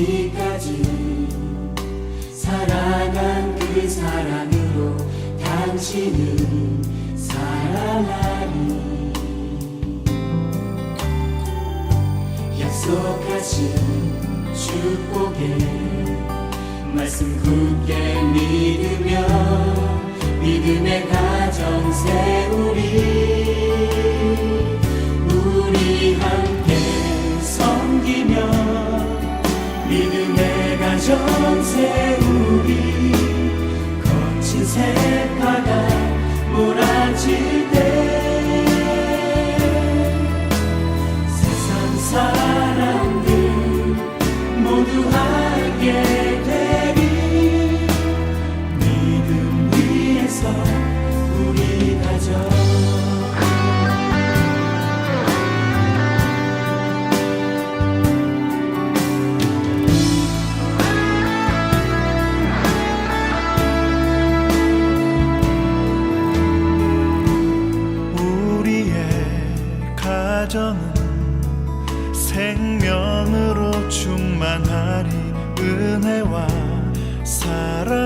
끝까지 사랑한 그 사랑으로 당신은 살아나니 약속하신 축복에 말씀 굳게 믿으며 믿음의 가정 세우리. 전생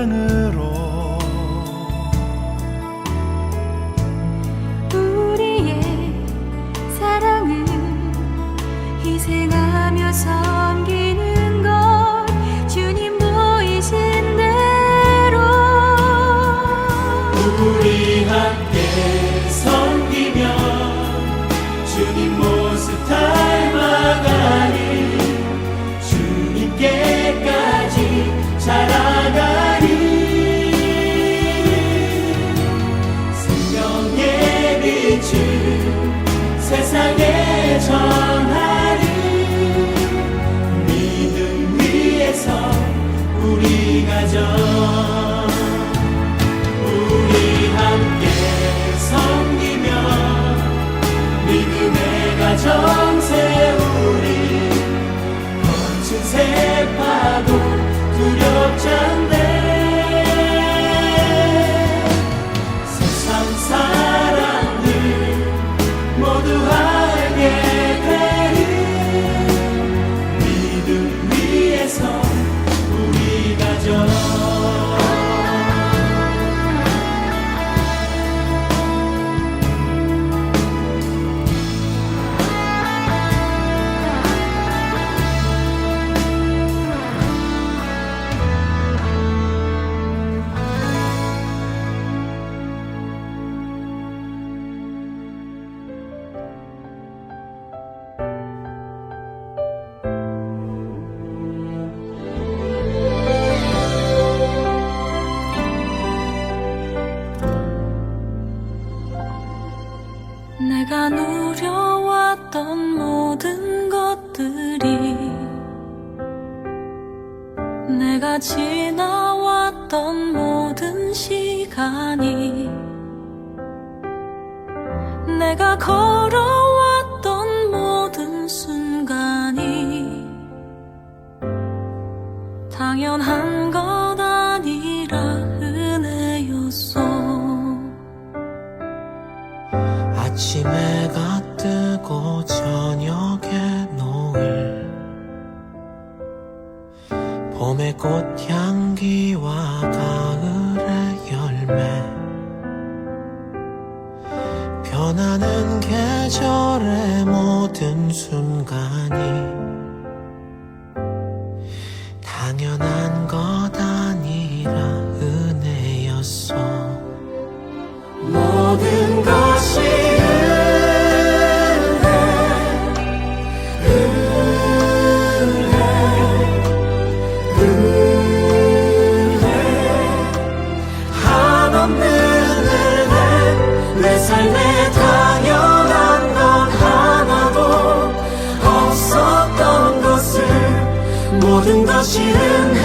yanı 지나왔던 모든 시간이 내가 걸어왔던 모든 순간이 당연한 것 아니라 은혜였어. 아침에가 뜨고 봄의 꽃향기와 가을의 열매. 변하는 계절의 모든 순간이 당연한 것 모든 것이 은혜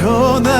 복음